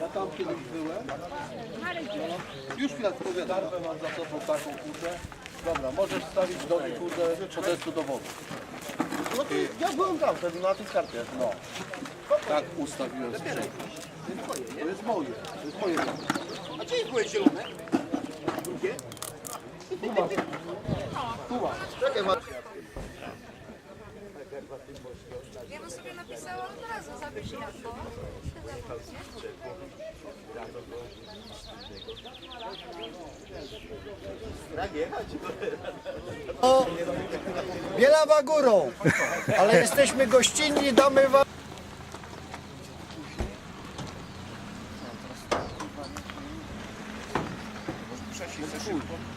Ja tam kiedyś byłem. Już chwilę mówię, darwę mam za sobą taką kurde. Dobra, możesz stawić do niej kurde podestu do wody. No to ja byłem tam wtedy na tej karcie. No. Tak ustawiłem sprzęt. To jest moje. To jest moje. A gdzie jest moje zielone? Drugie? Ja bym sobie napisała od razu, zapisz jako. Bielawa górą, ale jesteśmy gościnni, damy wam...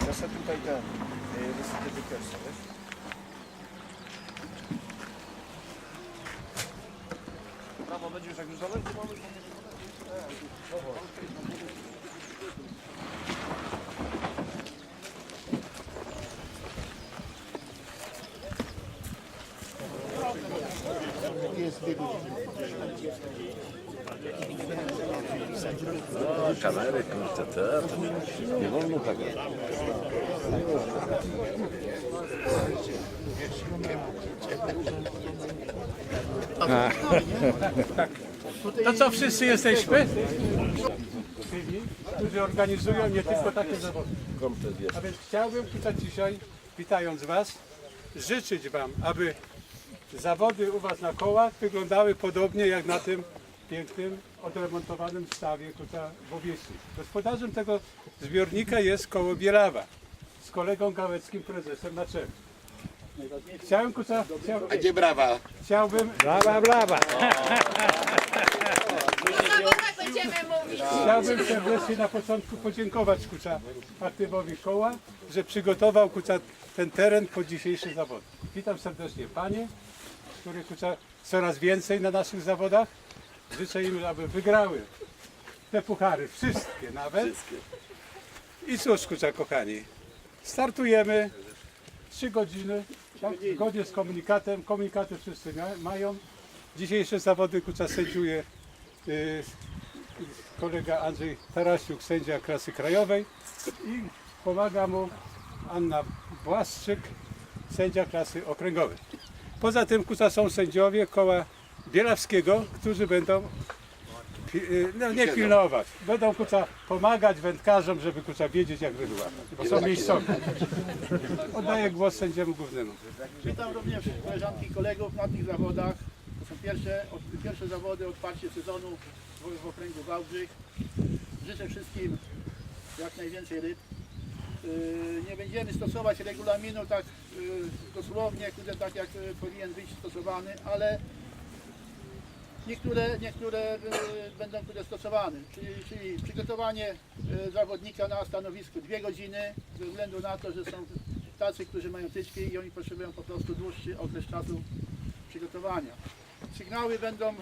Ja sobie tutaj ten, wysypię wykresy, wiesz? Prawo będziesz jak już dalej, to mamy... Kamery, kurczę, to, to nie wolno tego. To co wszyscy jesteśmy? Którzy organizują nie tylko takie zawody. A więc chciałbym tutaj dzisiaj, witając Was, życzyć Wam, aby zawody u Was na kołach wyglądały podobnie jak na tym pięknym, odremontowanym stawie tutaj w Owiesi. Gospodarzem tego zbiornika jest koło Bielawa z kolegą Gałeckim, prezesem na. Chciałem, kuca, chciałbym, A gdzie brawa? chciałbym będziemy mówić. Chciałbym serdecznie na początku podziękować Kucza aktywowi koła, że przygotował Kucza ten teren pod dzisiejszy zawód. Witam serdecznie Panie, które Kucza coraz więcej na naszych zawodach. Życzę im, aby wygrały te puchary, wszystkie nawet. I cóż Kucza kochani, startujemy 3 godziny, tak, zgodnie z komunikatem. Komunikaty wszyscy mają. Dzisiejsze zawody Kucza sędziuje y, kolega Andrzej Tarasiuk, sędzia klasy krajowej i pomaga mu Anna Błaszczyk, sędzia klasy okręgowej. Poza tym kuca są sędziowie koła Bielawskiego, którzy będą no, nie pilnować, będą kuca pomagać wędkarzom, żeby kuca wiedzieć jak wybyła, bo są miejscowi. Oddaję głos sędziemu głównemu. Witam również koleżanki i kolegów na tych zawodach. To są pierwsze, od- pierwsze zawody, otwarcie sezonu w, w okręgu Wałbrzych. Życzę wszystkim jak najwięcej ryb. Yy, Nie będziemy stosować regulaminu tak yy, dosłownie, kurde, tak jak yy, powinien być stosowany, ale niektóre, niektóre yy, będą kurde, stosowane. Czyli, czyli przygotowanie yy, zawodnika na stanowisku dwie godziny, ze względu na to, że są tacy, którzy mają tyczki i oni potrzebują po prostu dłuższy okres czasu przygotowania. Sygnały będą, yy,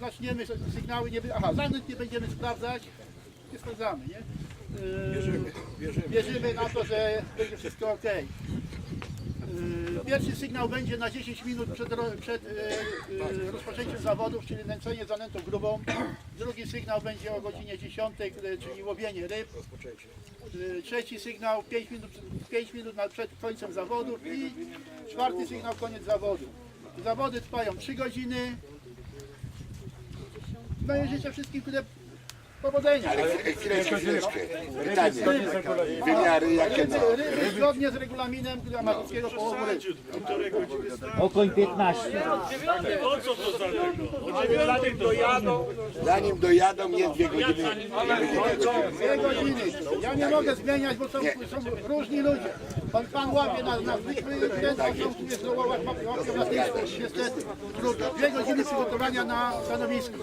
zaczniemy, sygnały nie, aha, zanet nie będziemy sprawdzać, nie sprawdzamy, nie? Wierzymy, wierzymy na to, że będzie wszystko ok. Pierwszy sygnał będzie na 10 minut przed, przed yy, yy, rozpoczęciem zawodów, czyli nęcenie zanętą grubą. Drugi sygnał będzie o godzinie 10, yy, czyli łowienie ryb. Trzeci sygnał 5 minut, 5 minut przed końcem zawodów i czwarty sygnał koniec zawodu. Zawody trwają 3 godziny. No życzę wszystkim tyle powodzenia. Chwileczkę, chwileczkę. Pytanie. Wymiary jakie no? Ryby zgodnie z regulaminem amatorskiego połowu ryb. Okoń 15. Zanim dojadą, nie dwie godziny. Dwie godziny. Ja nie mogę zmieniać, bo są, są różni ludzie. Pan, pan łapie na, na zwykły ten, a są tu jest łapią na tyle. Niestety. Trudno. Dwie godziny przygotowania na stanowisku.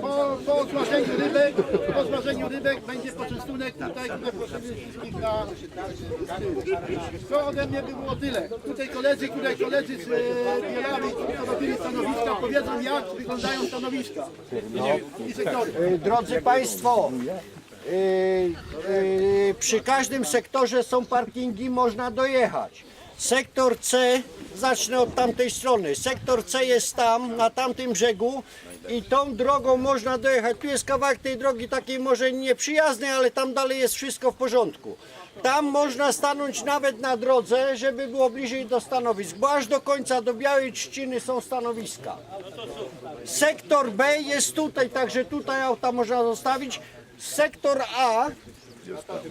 Po, po smażeniu rybek, po smażeniu rybek będzie poczęstunek tutaj, które prosimy wszystkich na To ode mnie by było tyle. Tutaj koledzy, tutaj koledzy z e, Bielawy, którzy robili stanowiska, powiedzą jak wyglądają stanowiska i sektory. Y, Drodzy Państwo, y, y, przy każdym sektorze są parkingi, można dojechać. Sektor C, zacznę od tamtej strony. Sektor C jest tam, na tamtym brzegu i tą drogą można dojechać. Tu jest kawałek tej drogi takiej może nieprzyjaznej, ale tam dalej jest wszystko w porządku. Tam można stanąć nawet na drodze, żeby było bliżej do stanowisk, bo aż do końca, do Białej Trzciny są stanowiska. Sektor B jest tutaj, także tutaj auta można zostawić. Sektor A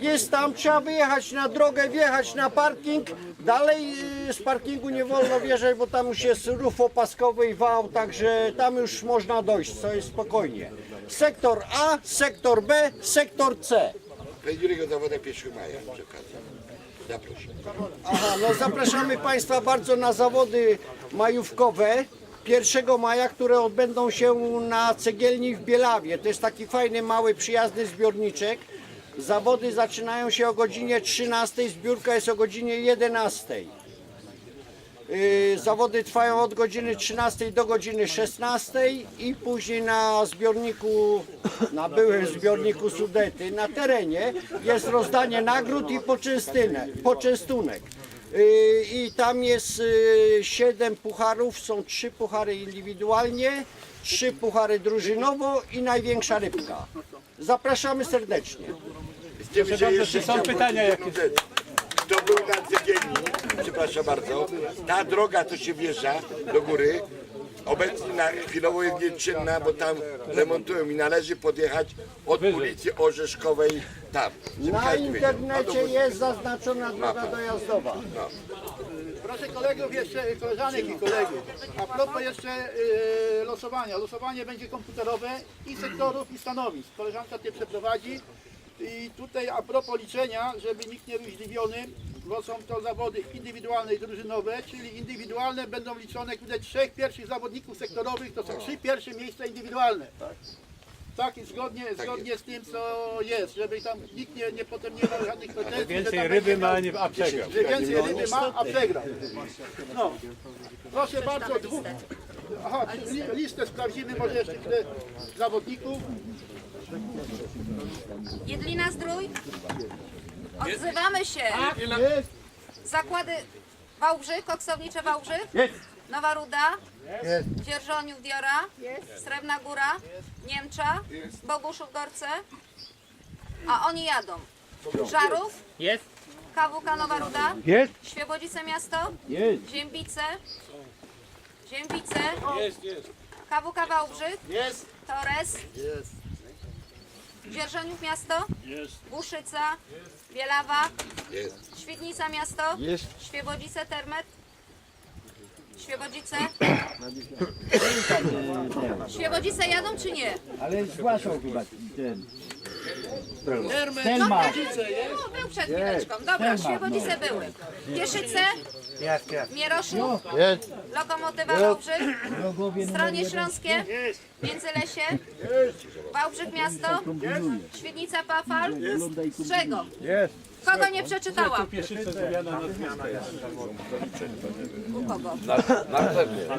jest tam, trzeba wyjechać na drogę, wjechać na parking. Dalej y, z parkingu nie wolno wjeżdżać, bo tam już jest rów opaskowy i wał, także tam już można dojść, co jest spokojnie. Sektor A, sektor B, sektor C. Drugiego zawoda 1 maja przy okazji. Zapraszam. Aha, no zapraszamy Państwa bardzo na zawody majówkowe 1 maja, które odbędą się na cegielni w Bielawie. To jest taki fajny, mały, przyjazny zbiorniczek. Zawody zaczynają się o godzinie 13, zbiórka jest o godzinie 11. Yy, Zawody trwają od godziny 13 do godziny 16 i później na zbiorniku, na byłym zbiorniku Sudety, na terenie jest rozdanie nagród i poczęstunek. Yy, I tam jest 7 pucharów, są 3 puchary indywidualnie, 3 puchary drużynowo i największa rybka. Zapraszamy serdecznie. Z tym, że jeszcze czy są chciałbym pytania jedną jakieś? rzecz. Kto był na cegielni, przepraszam bardzo, ta droga to się wjeżdża do góry, obecnie na, chwilowo jest nieczynna, bo tam remontują i należy podjechać od ulicy Orzeszkowej tam. żeby Na każdy wiedział. internecie jest zaznaczona droga dojazdowa. Proszę kolegów, jeszcze koleżanek i kolegów. A propos jeszcze y, losowania. Losowanie będzie komputerowe i sektorów i stanowisk. Koleżanka cię przeprowadzi. I tutaj a propos liczenia, żeby nikt nie był zdziwiony, bo są to zawody indywidualne i drużynowe, czyli indywidualne będą liczone, jak widać, trzech pierwszych zawodników sektorowych, to są trzy pierwsze miejsca indywidualne. Tak, i zgodnie, zgodnie z tym, co jest, żeby tam nikt nie, nie potem nie miał żadnych pretensji. że Więcej tam ryby będzie ma, miał- nie a przegrał. że więcej ryby ma, a przegrał. No. Proszę bardzo, dwóch. Aha, li- listę sprawdzimy może jeszcze chwilę zawodników. Jedlina Zdrój. Odzywamy się. Jest. Zakłady Wałbrzych, koksownicze Wałbrzych. Nowa Ruda. Dzierżoniów Diora. Srebrna Góra. Niemcza. Boguszów Gorce. A oni jadą. Żarów. Jest. KWK Nowa Ruda. Jest. Świebodzice Miasto. Jest. Ziębice. Ziębice. Jest, jest. KWK Wałbrzych. Jest. Torres. Jest. Dzierżoniów Miasto. Buszyca. Bielawa. Jest. Świdnica Miasto. Świebodzice Termet. Świebodzice. Świebodzice jadą czy nie? Ale zgłaszał chyba ten. Termet. Telma. No, był przed chwileczką. Dobra, Świebodzice były. Pieszyce. Mieroszów. Lokomotywa Wałbrzych. Stronie Śląskie. Międzylesie. Wałbrzych Miasto. Świdnica Pafal. Z czego? Jest. Kogo nie przeczytałam? Pieszyce zmiana nazwiska jest. U kogo? Na, na pewno.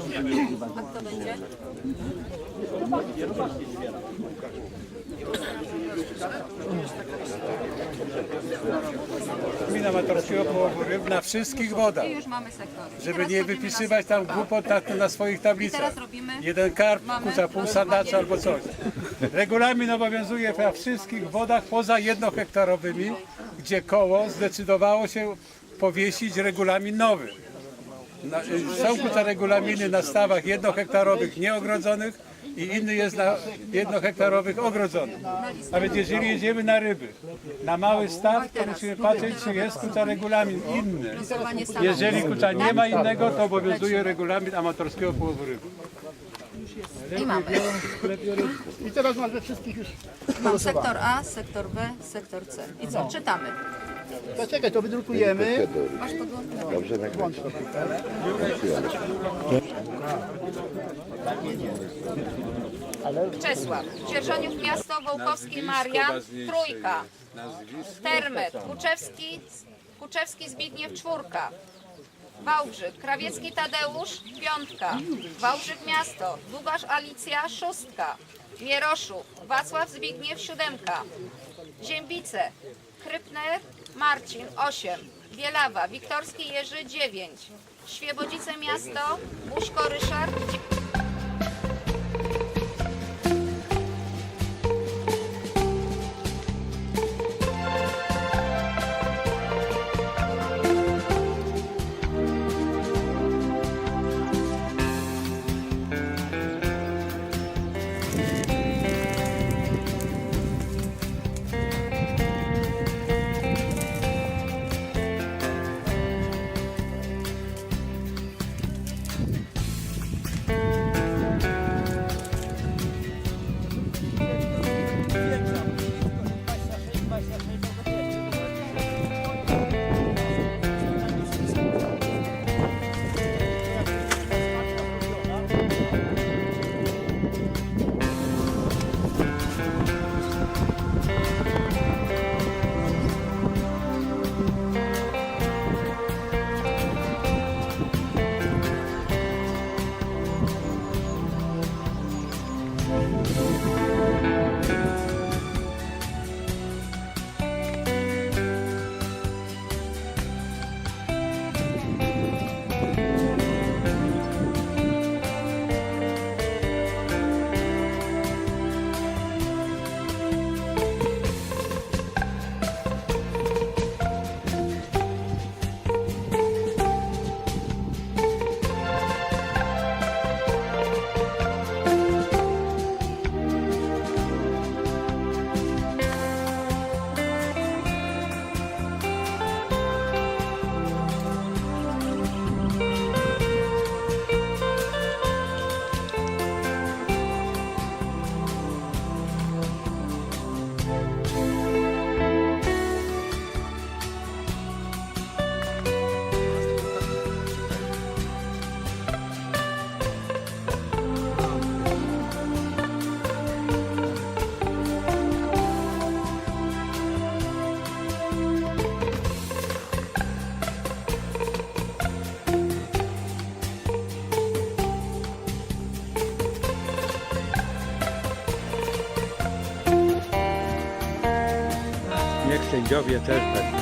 A kto będzie? Gmina Amatorskiego Połowu Ryb na wszystkich wodach. I już mamy sektory. I Żeby teraz nie robimy wypisywać tam głupot na, na swoich tablicach. teraz robimy- Jeden karp, Mamy pół sandacza albo coś. Regulamin obowiązuje na wszystkich wodach poza jednohektarowymi, gdzie koło zdecydowało się powiesić regulamin nowy. Na, y, są kurczę regulaminy na stawach jednohektarowych nieogrodzonych i inny jest na jednohektarowych ogrodzonych. A więc jeżeli jedziemy na ryby, na mały staw, to musimy patrzeć, czy jest kurczę regulamin inny. Jeżeli kurczę nie ma innego, to obowiązuje regulamin amatorskiego połowu ryby. I mamy. I teraz masz we wszystkich już. Mam sektor A, sektor B, sektor C. I co? Czytamy. To czekaj, to wydrukujemy. Dobrze, nagrać. Czesław, Dzierżoniów Miasto, Wołkowski Maria, Trójka, Termet, Kuczewski, Kuczewski Zbigniew, Czwórka, Wałbrzych, Krawiecki Tadeusz, Piątka, Wałbrzych Miasto, Długasz Alicja, Szóstka, Mieroszów, Wacław Zbigniew, Siódemka, Ziębice, Krypner, Marcin 8, Bielawa, Wiktorski Jerzy 9, Świebodzice Miasto, Buszko Ryszard. Música sincap yeter. Ben.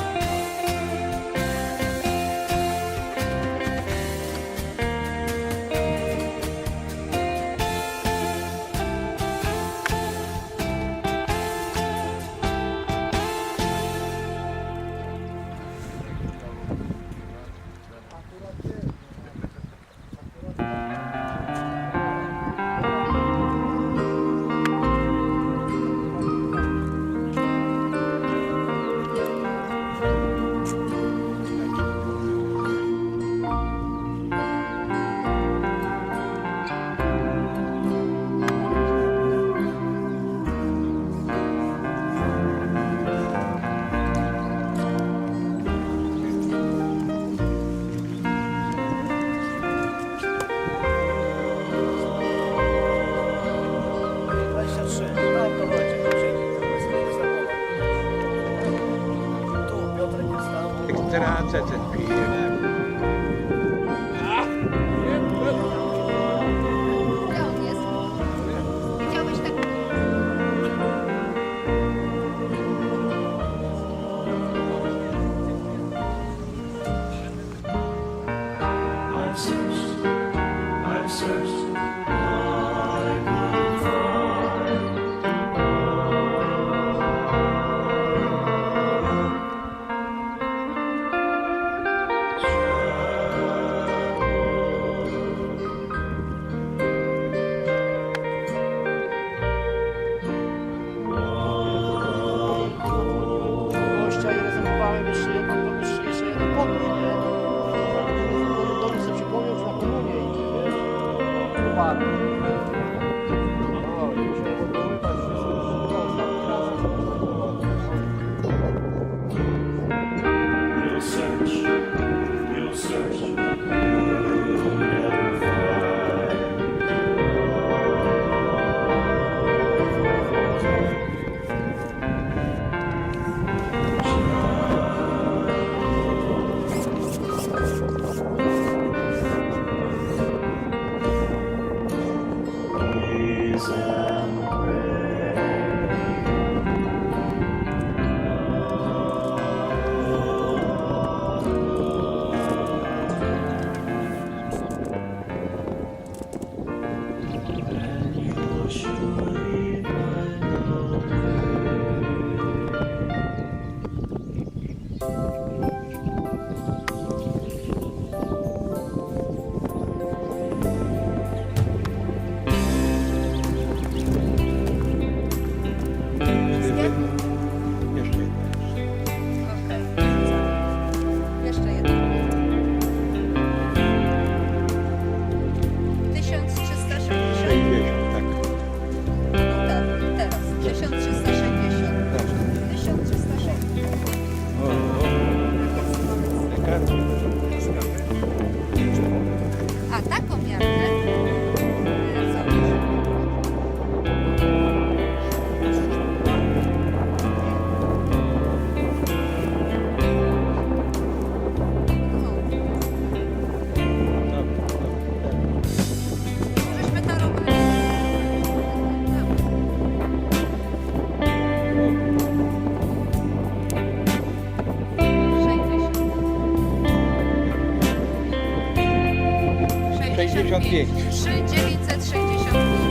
965. 3965.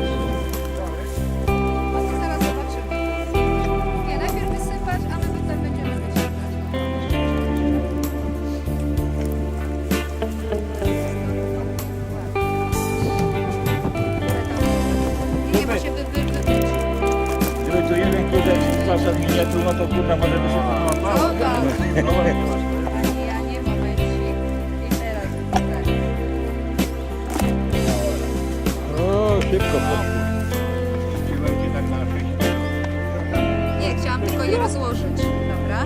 Gdyby tu jeden kurde, zwłaszcza z miniatur, no to kurna, może by się... No tak. No, no, no. Nie, chciałam tylko je rozłożyć. Dobra.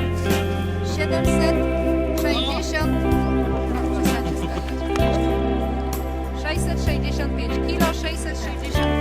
760. No, przestańcie skakać. 665 kilo, 665.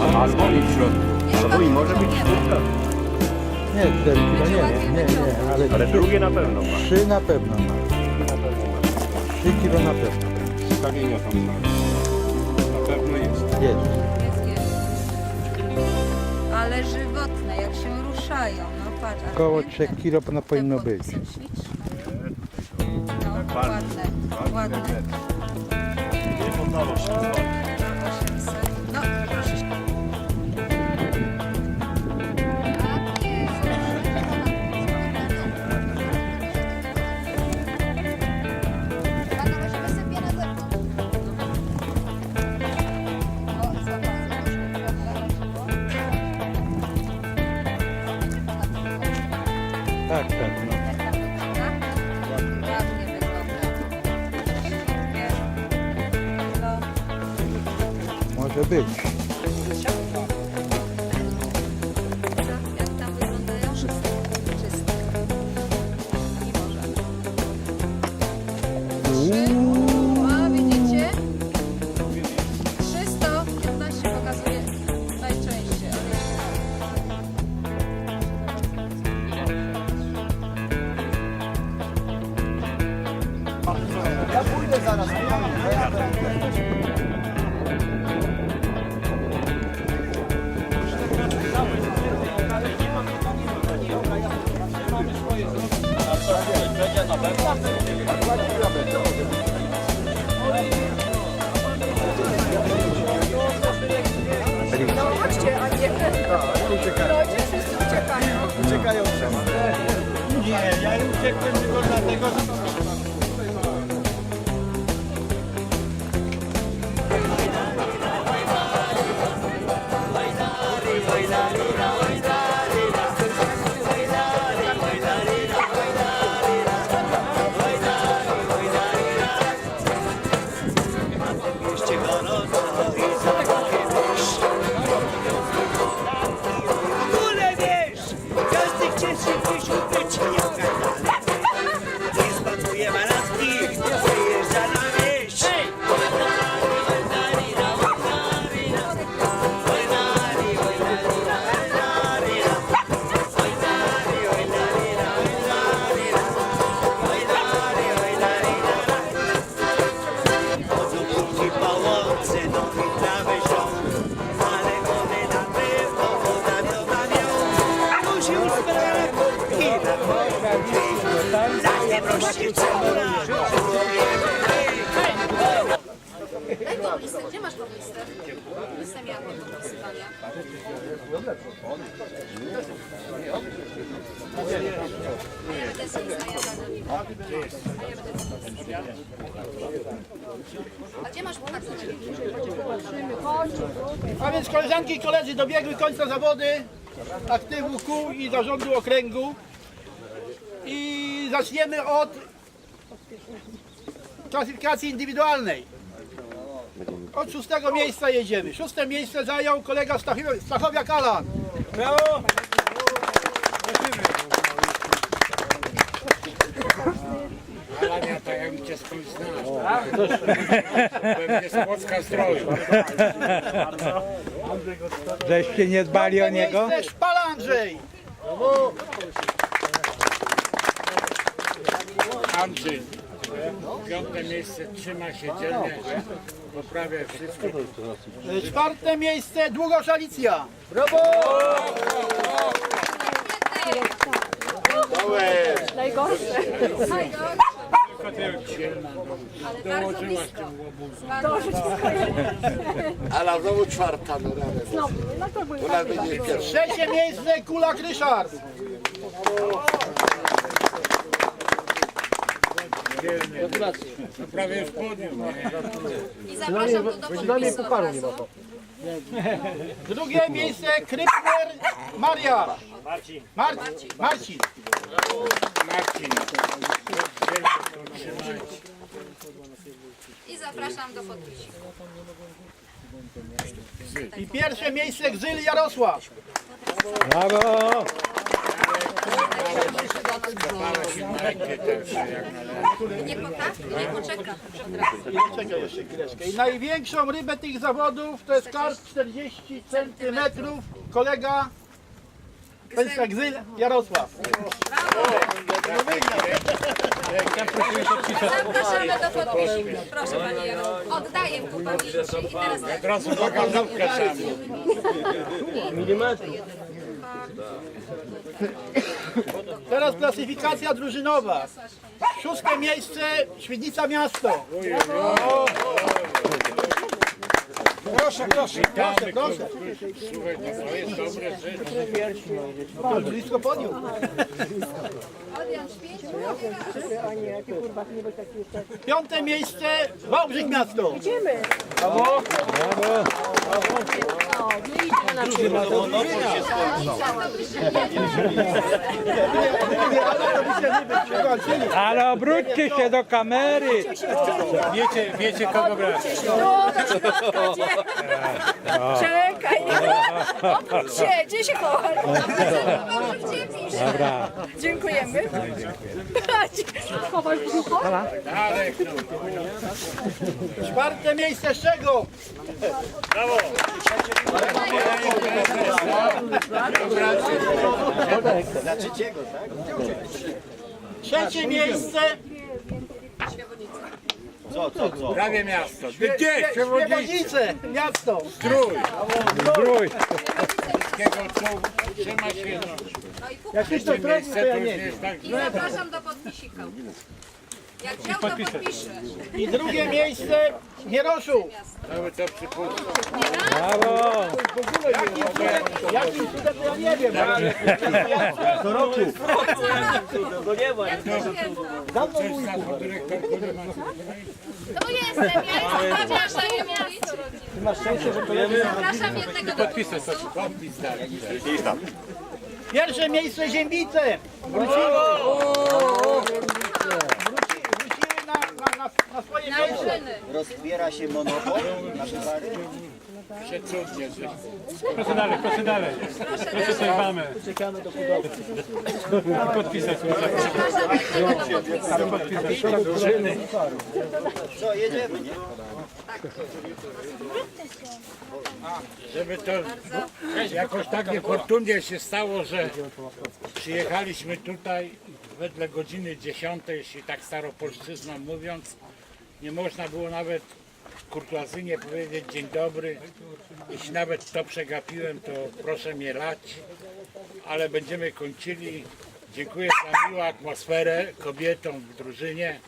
Albo i w środku. Albo i może być Nie, 4 kilo nie, nie, nie, nie, ale, ale drugie na pewno ma. 3 na pewno ma. 3 kilo na pewno. Stawienia tam są. Na pewno jest. Jest. Ale żywotne, jak się ruszają. No patrz. Około piękne. 3 kilo no, powinno Te być. są śliczne. No, ładne, ładne. Nie poddało się. Tak, tak. No. Ładnie ja zawody aktywu kół i zarządu okręgu. I zaczniemy od klasyfikacji indywidualnej. Od szóstego miejsca jedziemy. Szóste miejsce zajął kolega Stachowia- Stachowiak Alan. Brawo! Alania, to jakbym cię skądś znał. Pewnie z Płocka Zdroju. Żeście nie dbali o niego? Szpala Andrzej. Andrzej. Piąte miejsce trzyma się dzielnie. Poprawia wszystko. Czwarte miejsce Długosz Alicja. Brawo! Najgorsze. Blisko. Bardzo blisko. Ale znowu czwarta, no rany. U nas będzie pierwsza. Trzecie miejsce Kulak Ryszard. To prawie już podium. nie? I zapraszam do podpisu od razu. Drugie miejsce Krypner Maria. Marcin. Marcin. Marcin. Marcin. I zapraszam do podpisu. I pierwsze miejsce Gzyl Jarosław. Brawo! Nie potrafi, nie poczeka. Jeszcze chwileczkę. I największą rybę tych zawodów to jest karp 40 cm. Kolega Państwa Gzyl Jarosław. Zapraszamy do podpisu. Proszę Pani Jaro. Oddaję ku pamięci. I teraz tak. Od razu bagażówkę trzeba było. Teraz klasyfikacja drużynowa. Szóste miejsce Świdnica Miasto. Proszę, proszę, proszę, proszę. Słuchaj, no to jest dobre rzeczy. No, blisko pięć. Piąte miejsce Wałbrzych Miasto. Ale obróćcie się do kamery! Wiecie, wiecie kogo brać. Czekaj. Gdzie? Gdzie się? Dobra. Dziękujemy. Chowasz brzucho? Darek, Czwarte miejsce z czego? Trzecie miejsce prawie miasto. Gdzie? Przewodnicy. Świebodzice, miasto. Strój. Zdrój! Wszystkiego co trzyma się. No. No i pół. Jak ktoś to zrobił, to ja nie wiem. jest I zapraszam do podpisika. Jak chciał, to podpiszę. I drugie miejsce Mieroszu. Cały to przypuszczam. Brawo! Jakim cudem, jakim cudem to ja nie wiem. ale- Co roku. Jak to święto? Sam dyrektor który ma To jestem, ja jestem zapraszam miasto. Ty masz szczęście, że Zapraszam jednego do podpisu. podpis dali. Pierwsze miejsce Ziębice. Wróciły. Wróci- Wróciły na, na, Rozbiera się monopol na towary. Proszę dalej, proszę dalej. Proszę sobie mamy. Podpisać. Zapraszam jednego do podpisu. Co, jedziemy, nie? żeby to jakoś tak niefortunnie się stało, że przyjechaliśmy tutaj wedle godziny 10, jeśli tak staropolszczyzną mówiąc, nie można było nawet kurtuazyjnie powiedzieć dzień dobry. Jeśli nawet to przegapiłem, to proszę mnie lać, ale będziemy kończyli. Dziękuję za miłą atmosferę kobietom w drużynie.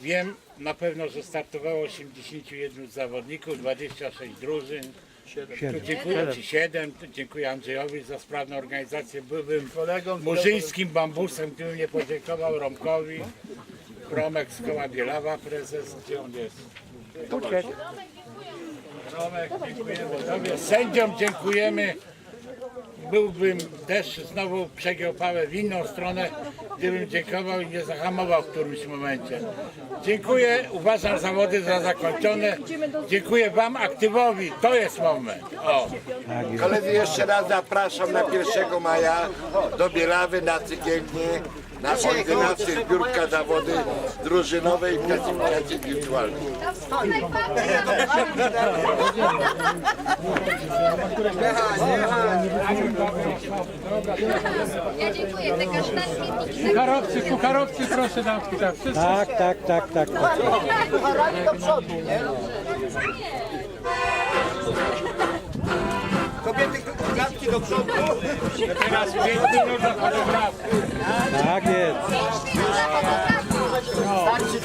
Wiem na pewno, że startowało 81 zawodników, 26 drużyn. Tu dziękuję Ci 7. Tu dziękuję Andrzejowi za sprawną organizację. Byłbym murzyńskim bambusem, gdybym nie podziękował Romkowi. Romek z koła Bielawa, prezes. Gdzie on jest? Romek, dziękujemy Tobie. Sędziom dziękujemy. Byłbym też znowu przegiął pałę w inną stronę, gdybym dziękował i nie zahamował w którymś momencie. Dziękuję, uważam zawody za zakończone. Dziękuję Wam, aktywowi, to jest moment. O. Koledzy, jeszcze raz zapraszam na 1 maja do Bielawy na Cygielnie na ordynację zbiórka zawody drużynowej w klasyfikacji wirtualnej. Ja dziękuję. Te kasztanki, Kucharowcy, kucharowcy proszę nam tak. Tak, tak, tak, tak. Kobiety klatki do przodu. Teraz 5 minut na fotografię. Tak jest. Starczy